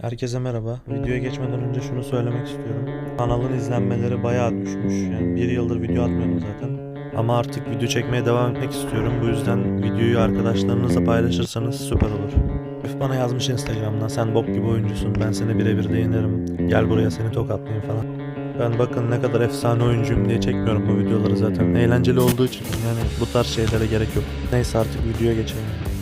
Herkese merhaba. Videoya geçmeden önce şunu söylemek istiyorum. Kanalın izlenmeleri bayağı düşmüş. Yani bir yıldır video atmıyorum zaten. Ama artık video çekmeye devam etmek istiyorum. Bu yüzden videoyu arkadaşlarınızla paylaşırsanız süper olur. Üf bana yazmış Instagram'dan sen bok gibi oyuncusun ben seni birebir de yenerim. Gel buraya seni tokatlayayım falan. Ben bakın ne kadar efsane oyuncuyum diye çekmiyorum bu videoları zaten. Eğlenceli olduğu için yani bu tarz şeylere gerek yok. Neyse artık videoya geçelim.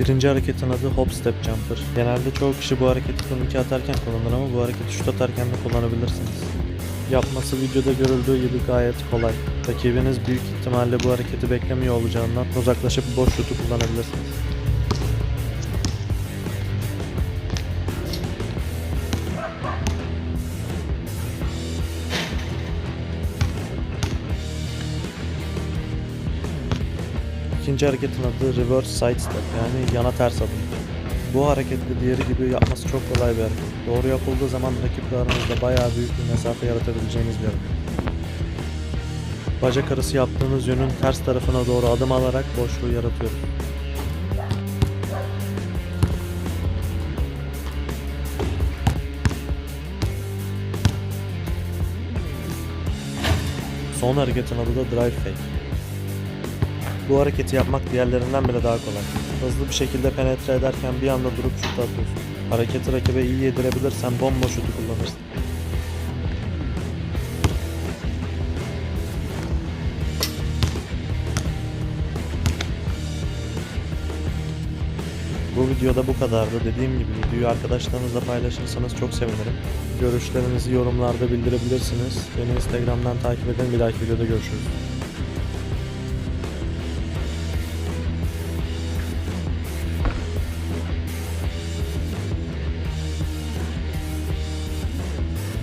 Birinci hareketin adı Hop Step Jumper. Genelde çoğu kişi bu hareketi turnike atarken kullanır ama bu hareketi şut atarken de kullanabilirsiniz. Yapması videoda görüldüğü gibi gayet kolay. Rakibiniz büyük ihtimalle bu hareketi beklemiyor olacağından uzaklaşıp boş şutu kullanabilirsiniz. İkinci hareketin adı Reverse Side Step yani yana ters adım. Bu hareketle diğeri gibi yapması çok kolay bir hareket. Doğru yapıldığı zaman rakip aranızda bayağı büyük bir mesafe yaratabileceğiniz bir hareket. Bacak arası yaptığınız yönün ters tarafına doğru adım alarak boşluğu yaratıyoruz. Son hareketin adı da Drive Fake. Bu hareketi yapmak diğerlerinden bile daha kolay. Hızlı bir şekilde penetre ederken bir anda durup şut atıyorsun. Hareketi rakibe iyi yedirebilirsen bomba şutu kullanırsın. Bu videoda bu kadardı. Dediğim gibi videoyu arkadaşlarınızla paylaşırsanız çok sevinirim. Görüşlerinizi yorumlarda bildirebilirsiniz. Beni Instagram'dan takip edin. Bir dahaki videoda görüşürüz.